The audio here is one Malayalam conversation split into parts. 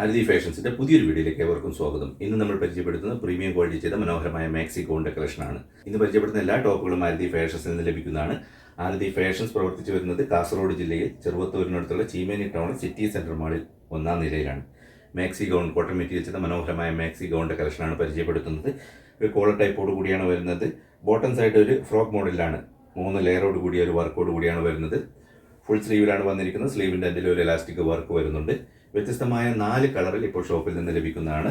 ആരതി ഫാഷൻസിന്റെ പുതിയൊരു വീഡിയോയിലേക്ക് ഏവർക്കും സ്വാഗതം. ഇന്ന് നമ്മൾ പരിചയപ്പെടുത്തുന്ന പ്രീമിയം ക്വാളിറ്റി ചെയ്ത മനോഹരമായ മാക്സി ഗോണിന്റെ കളക്ഷനാണ്. ഇന്ന് പരിചയപ്പെടുത്തുന്ന എല്ലാ ടോപ്പുകളും ആരതി ഫാഷൻസിൽ നിന്ന് ലഭിക്കുന്നതാണ്. ആരതി ഫാഷൻസ് പ്രവർത്തിച്ചു വരുന്നത് കാസർഗോഡ് ജില്ലയിൽ ചെറുവത്തൂരിനടുത്തുള്ള ചീമേനി ടൗൺ സിറ്റി സെന്റർ മാളിൽ ഒന്നാം നിലയിലാണ്. മാക്സി ഗൗൺ കോട്ടൺ മെറ്റീരിയൽ ചെയ്ത മനോഹരമായ മാക്സി കളക്ഷനാണ് പരിചയപ്പെടുത്തുന്നത്. ഒരു കോളർ ടൈപ്പോട് കൂടിയാണ് വരുന്നത്. ബോട്ടം സൈഡ് ഒരു ഫ്രോക്ക് മോഡലിലാണ്. മൂന്ന് ലെയറോട് കൂടിയ ഒരു വർക്കോട് കൂടിയാണ് വരുന്നത്. ഫുൾ സ്ലീവിലാണ് വന്നിരിക്കുന്നത്. സ്ലീവിന്റെ എന്റെ ഒരു ഇലാസ്റ്റിക് വർക്ക് വരുന്നുണ്ട്. വ്യത്യസ്തമായ നാല് കളറിൽ ഇപ്പോൾ ഷോപ്പിൽ നിന്ന് ലഭിക്കുന്നതാണ്.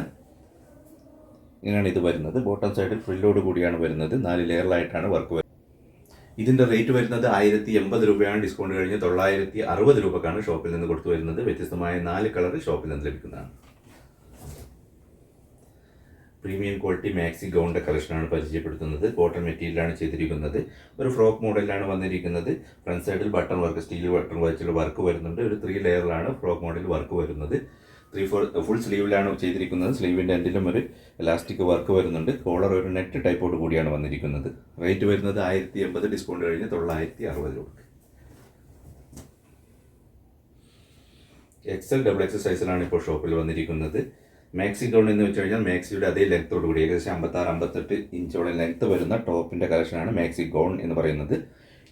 ഇങ്ങനെയാണ് ഇത് വരുന്നത്. ബോട്ടം സൈഡിൽ ഫ്രില്ലോട് കൂടിയാണ് വരുന്നത്. നാല് ലെയറിലായിട്ടാണ് വർക്ക് വരുന്നത്. ഇതിന്റെ റേറ്റ് വരുന്നത് ആയിരത്തി എൺപത് രൂപയാണ്. ഡിസ്കൗണ്ട് കഴിഞ്ഞ് തൊള്ളായിരത്തി അറുപത് രൂപക്കാണ് ഷോപ്പിൽ നിന്ന് കൊടുത്തു വരുന്നത്. വ്യത്യസ്തമായ നാല് കളർ ഷോപ്പിൽ നിന്ന് ലഭിക്കുന്നതാണ്. പ്രീമിയം ക്വാളിറ്റി മാക്സി ഗൗണിന്റെ കളക്ഷനാണ് പരിചയപ്പെടുത്തുന്നത്. കോട്ടൺ മെറ്റീരിയലാണ് ചെയ്തിരിക്കുന്നത്. ഒരു ഫ്രോക്ക് മോഡലിലാണ് വന്നിരിക്കുന്നത്. ഫ്രണ്ട് സൈഡിൽ ബട്ടൺ വർക്ക് സ്റ്റീൽ ബട്ടൺ വെച്ചുള്ള വർക്ക് വരുന്നുണ്ട്. ഒരു ത്രീ ലെയറിലാണ് ഫ്രോക്ക് മോഡൽ വർക്ക് വരുന്നത്. ത്രീ ഫോർ ഫുൾ സ്ലീവിലാണ് ചെയ്തിരിക്കുന്നത്. സ്ലീവിന്റെ എൻഡിലും ഒരു ഇലാസ്റ്റിക് വർക്ക് വരുന്നുണ്ട്. കോളർ ഒരു നെറ്റ് ടൈപ്പോട് കൂടിയാണ് വന്നിരിക്കുന്നത്. റേറ്റ് വരുന്നത് ആയിരത്തി എൺപത് ഡിസ്കൗണ്ട് കഴിഞ്ഞ് തൊള്ളായിരത്തി അറുപത് രൂപ എക്സൽ ഡബിൾ എക്സ് സൈസിലാണ് ഇപ്പോൾ ഷോപ്പിൽ വന്നിരിക്കുന്നത്. മാക്സി ഗൗൺ എന്ന് വെച്ച് കഴിഞ്ഞാൽ മാക്സിയുടെ അതേ ലെങ്ത്തോട് കൂടി ഏകദേശം അമ്പത്താറ് അമ്പത്തെട്ട് ഇഞ്ചോളം ലെങ്ത്ത് വരുന്ന ടോപ്പിന്റെ കളക്ഷനാണ് മാക്സി ഗൗൺ എന്ന് പറയുന്നത്.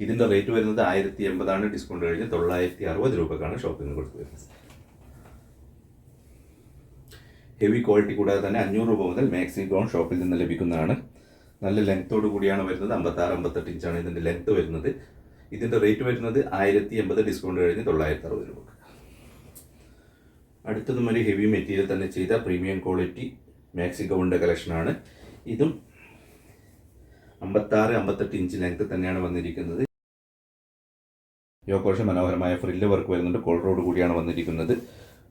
ഇതിന്റെ റേറ്റ് വരുന്നത് ആയിരത്തി എൺപതാണ്. ഡിസ്കൗണ്ട് കഴിഞ്ഞ് തൊള്ളായിരത്തി അറുപത് രൂപക്കാണ് ഷോപ്പിൽ നിന്ന് കൊടുത്തു വരുന്നത്. ഹെവി ക്വാളിറ്റി കൂടാതെ തന്നെ അഞ്ഞൂറ് രൂപ മുതൽ മാക്സി ഗൗൺ ഷോപ്പിൽ നിന്ന് ലഭിക്കുന്നതാണ്. നല്ല ലെങ്ത്തോട് കൂടിയാണ് വരുന്നത്. അമ്പത്താറ് അമ്പത്തെട്ട് ഇഞ്ചാണ് ഇതിന്റെ ലെങ്ത്ത് വരുന്നത്. ഇതിന്റെ റേറ്റ് വരുന്നത് ആയിരത്തി എൺപത് ഡിസ്കൗണ്ട് കഴിഞ്ഞ് തൊള്ളായിരത്തി അറുപത് രൂപ അടുത്തതും ഒരു ഹെവി മെറ്റീരിയൽ തന്നെ ചെയ്ത പ്രീമിയം ക്വാളിറ്റി മാക്സി ഗൗണിന്റെ കളക്ഷനാണ് ഇതും അമ്പത്താറ് അമ്പത്തെട്ട് ഇഞ്ച് ലെങ്ത് തന്നെയാണ് വന്നിരിക്കുന്നത്. യോക്കോഷ മനോഹരമായ ഫ്രില്ല് വർക്ക് വരുന്നുണ്ട്. കോളറോട് കൂടിയാണ് വന്നിരിക്കുന്നത്.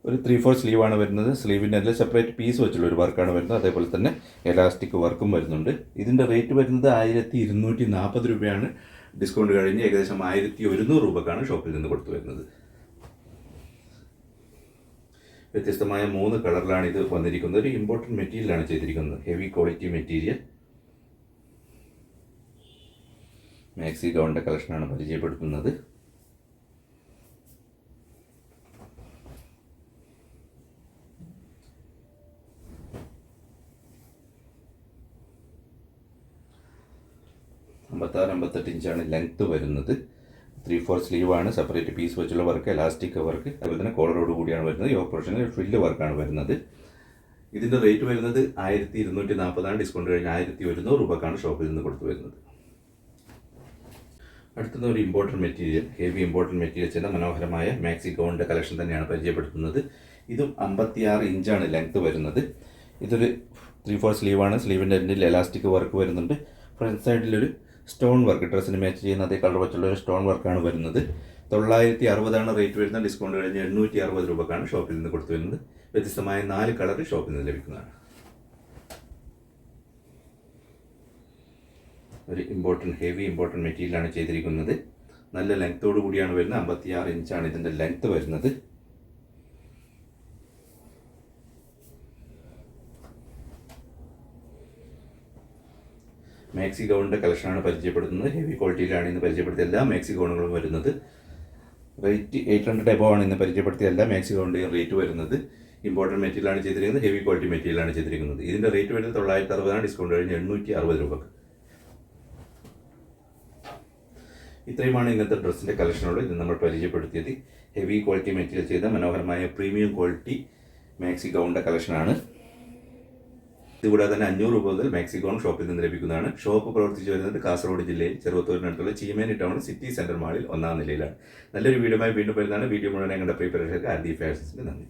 ഒരു ത്രീ ഫോർ സ്ലീവാണ് വരുന്നത്. സ്ലീവിന്റെ അതിൽ സെപ്പറേറ്റ് പീസ് വെച്ചുള്ള ഒരു വർക്കാണ് വരുന്നത്. അതേപോലെ തന്നെ എലാസ്റ്റിക് വർക്കും വരുന്നുണ്ട്. ഇതിന്റെ റേറ്റ് വരുന്നത് ആയിരത്തി ഇരുന്നൂറ്റി നാൽപ്പത് രൂപയാണ്. ഡിസ്കൗണ്ട് കഴിഞ്ഞ് ഏകദേശം ആയിരത്തി ഒരുന്നൂറ് രൂപക്കാണ് ഷോപ്പിൽ നിന്ന് കൊടുത്തു വരുന്നത്. വ്യത്യസ്തമായ മൂന്ന് കളറിലാണ് ഇത് വന്നിരിക്കുന്നത്. ഒരു ഇമ്പോർട്ടന്റ് മെറ്റീരിയലാണ് ചെയ്തിരിക്കുന്നത്. ഹെവി ക്വാളിറ്റി മെറ്റീരിയൽ മാക്സി ഗൗണിന്റെ കളക്ഷനാണ് പരിചയപ്പെടുത്തുന്നത്. അമ്പത്താറ് അമ്പത്തെട്ട് ഇഞ്ചാണ് ലെങ്ത്ത് വരുന്നത്. ത്രീ ഫോർ ആണ് സെപ്പറേറ്റ് പീസ് വെച്ചുള്ള വർക്ക് എലാസ്റ്റിക് വർക്ക് അതുപോലെ തന്നെ കോളറോട് കൂടിയാണ് വരുന്നത്. ഈ ഓപ്പറേഷനിൽ ഫ്രില്ല് വർക്കാണ് വരുന്നത്. ഇതിന്റെ റേറ്റ് വരുന്നത് ആയിരത്തി ഇരുന്നൂറ്റി നാൽപ്പതാണ് ഡിസ്കൗണ്ട് കഴിഞ്ഞ് ആയിരത്തി ഒരുന്നൂറ് രൂപക്കാണ് ഷോപ്പിൽ നിന്ന് കൊടുത്തു വരുന്നത്. അടുത്തുനിന്ന് ഒരു ഇമ്പോർട്ടന്റ് മെറ്റീരിയൽ ഹെവി ഇമ്പോർട്ടന്റ് മെറ്റീരിയൽസിന്റെ മനോഹരമായ മാക്സി ഗൗണിന്റെ കളക്ഷൻ തന്നെയാണ് പരിചയപ്പെടുത്തുന്നത്. ഇതും അമ്പത്തിയാറ് ഇഞ്ചാണ് ലെങ്ത്ത് വരുന്നത്. ഇതൊരു ത്രീ ഫോർ സ്ലീവാണ് സ്ലീവിന്റെ എൻഡിൽ എലാസ്റ്റിക് വർക്ക് വരുന്നുണ്ട്. ഫ്രണ്ട് സൈഡിലൊരു സ്റ്റോൺ വർക്ക്. ഡ്രസ്സിന് മാച്ച് ചെയ്യുന്ന അതേ കളർ വെച്ചുള്ള ഒരു സ്റ്റോൺ വർക്കാണ് വരുന്നത്. തൊള്ളായിരത്തി അറുപതാണ് റേറ്റ് വരുന്ന ഡിസ്കൗണ്ട് കഴിഞ്ഞ് എണ്ണൂറ്റി അറുപത് രൂപക്കാണ് ഷോപ്പിൽ നിന്ന് കൊടുത്തു വരുന്നത്. വ്യത്യസ്തമായ നാല് കളർ ഷോപ്പിൽ നിന്ന് ലഭിക്കുന്നതാണ്. ഒരു ഇമ്പോർട്ടന്റ് ഹെവി ഇമ്പോർട്ടന്റ് മെറ്റീരിയലാണ് ചെയ്തിരിക്കുന്നത്. നല്ല ലെങ്ത്തോടു കൂടിയാണ് വരുന്നത്. അമ്പത്തിയാറ് ഇഞ്ചാണ് ഇതിന്റെ ലെങ്ത്ത് വരുന്നത്. മാക്സി ഗൗണിന്റെ കളക്ഷനാണ് പരിചയപ്പെടുത്തുന്നത്. ഹെവി ക്വാളിറ്റിയിലാണ് ഇന്ന് പരിചയപ്പെടുത്തിയ എല്ലാ മാക്സി ഗൗണുകളും വരുന്നത്. റേറ്റ് എയ്റ്റ് ഹൺഡ്രഡ് എബോ ആണ് ഇന്ന് പരിചയപ്പെടുത്തിയ എല്ലാ മാക്സി ഗൗണിന്റെയും റേറ്റ് വരുന്നത് ഇമ്പോർട്ടന്റ് മെറ്റീരിയലാണ് ചെയ്തിരിക്കുന്നത്. ഹെവി ക്വാളിറ്റി മെറ്റീരിയലാണ് ചെയ്തിരിക്കുന്നത്. ഇതിന്റെ റേറ്റ് വരുന്നത് തൊള്ളായിരത്തി അറുപതാണ് ഡിസ്കൗണ്ട് കഴിഞ്ഞ് എണ്ണൂറ്റി അറുപത് രൂപക്ക്. ഇത്രയുമാണ് ഇന്നത്തെ ഡ്രസ്സിന്റെ കളക്ഷനുള്ളത് ഇത് നമ്മൾ പരിചയപ്പെടുത്തിയത്. ഹെവി ക്വാളിറ്റി മെറ്റീരിയൽ ചെയ്ത മനോഹരമായ പ്രീമിയം ക്വാളിറ്റി മാക്സി ഗൗണിന്റെ കളക്ഷനാണ്. ഇതുകൂടാതെ തന്നെ അഞ്ഞൂറ് രൂപ മുതൽ മാക്സിക്കോൺ ഷോപ്പിൽ നിന്ന് ലഭിക്കുന്നതാണ്. ഷോപ്പ് പ്രവർത്തിച്ചു വരുന്നത് കാസർഗോഡ് ജില്ലയിൽ ചെറുവത്തൂരിനടുത്തുള്ള ചീമേനി ടൗൺ സിറ്റി സെന്റർ മാളിൽ ഒന്നാം നിലയിലാണ്. നല്ലൊരു വീഡിയോമായി വീണ്ടും വരുന്നതാണ്. വീഡിയോ മുഴുവൻ പ്രിയ പ്രേക്ഷകർക്ക് ആദ്യ ഫാഷൻസിന് നന്ദി.